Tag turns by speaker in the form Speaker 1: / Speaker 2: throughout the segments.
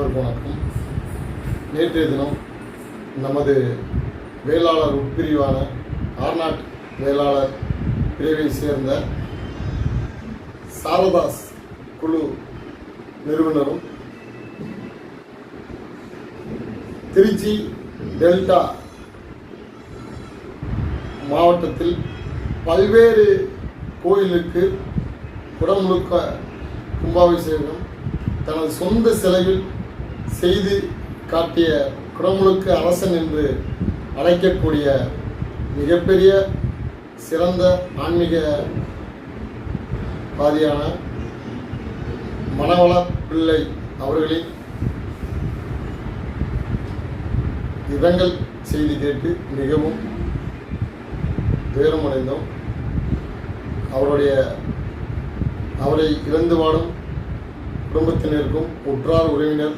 Speaker 1: அனைவருக்கும் வணக்கம் நேற்றைய தினம் நமது வேளாளர் உட்பிரிவான ஆர்நாட் வேளாளர் பிரிவை சேர்ந்த சாரதாஸ் குழு நிறுவனரும் திருச்சி டெல்டா மாவட்டத்தில் பல்வேறு கோயிலுக்கு குடமுழுக்க கும்பாபிஷேகம் தனது சொந்த செலவில் செய்து காட்டிய குடமுழுக்கு அரசன் என்று அழைக்கக்கூடிய மிகப்பெரிய சிறந்த ஆன்மீக வாதியான மணவள பிள்ளை அவர்களின் இரங்கல் செய்தி கேட்டு மிகவும் துயரமடைந்தோம். அவருடைய அவரை இழந்து வாடும் குடும்பத்தினருக்கும் உற்றார் உறவினர்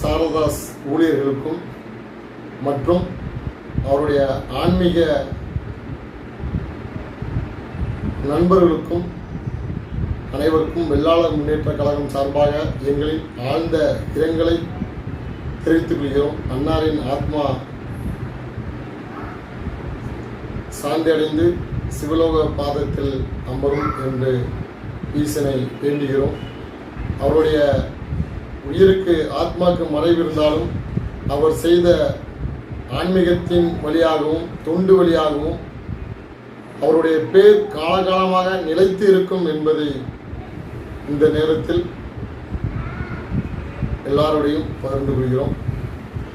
Speaker 1: சாரதாஸ் ஊழியர்களுக்கும் மற்றும் அவருடைய ஆன்மீக நண்பர்களுக்கும் அனைவருக்கும் வெள்ளாளர் முன்னேற்ற கழகம் சார்பாக எங்களின் ஆழ்ந்த இரங்கலை தெரிவித்துக் கொள்கிறோம். அன்னாரின் ஆத்மா சாந்தியடைந்து சிவலோக பாதத்தில் அமரும் என்று ஈசனை வேண்டுகிறோம். அவருடைய உயிருக்கு ஆத்மாக்கு மறைவு இருந்தாலும் அவர் செய்த ஆன்மீகத்தின் வழியாகவும் தொண்டு வழியாகவும் அவருடைய பேர் காலகாலமாக நிலைத்து இருக்கும் என்பதை இந்த நேரத்தில் எல்லாரோடையும் பகிர்ந்து கொள்கிறோம்.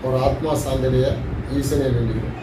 Speaker 1: அவர் ஆத்மா சாந்தடைய ஈசனை வேண்டுகிறோம்.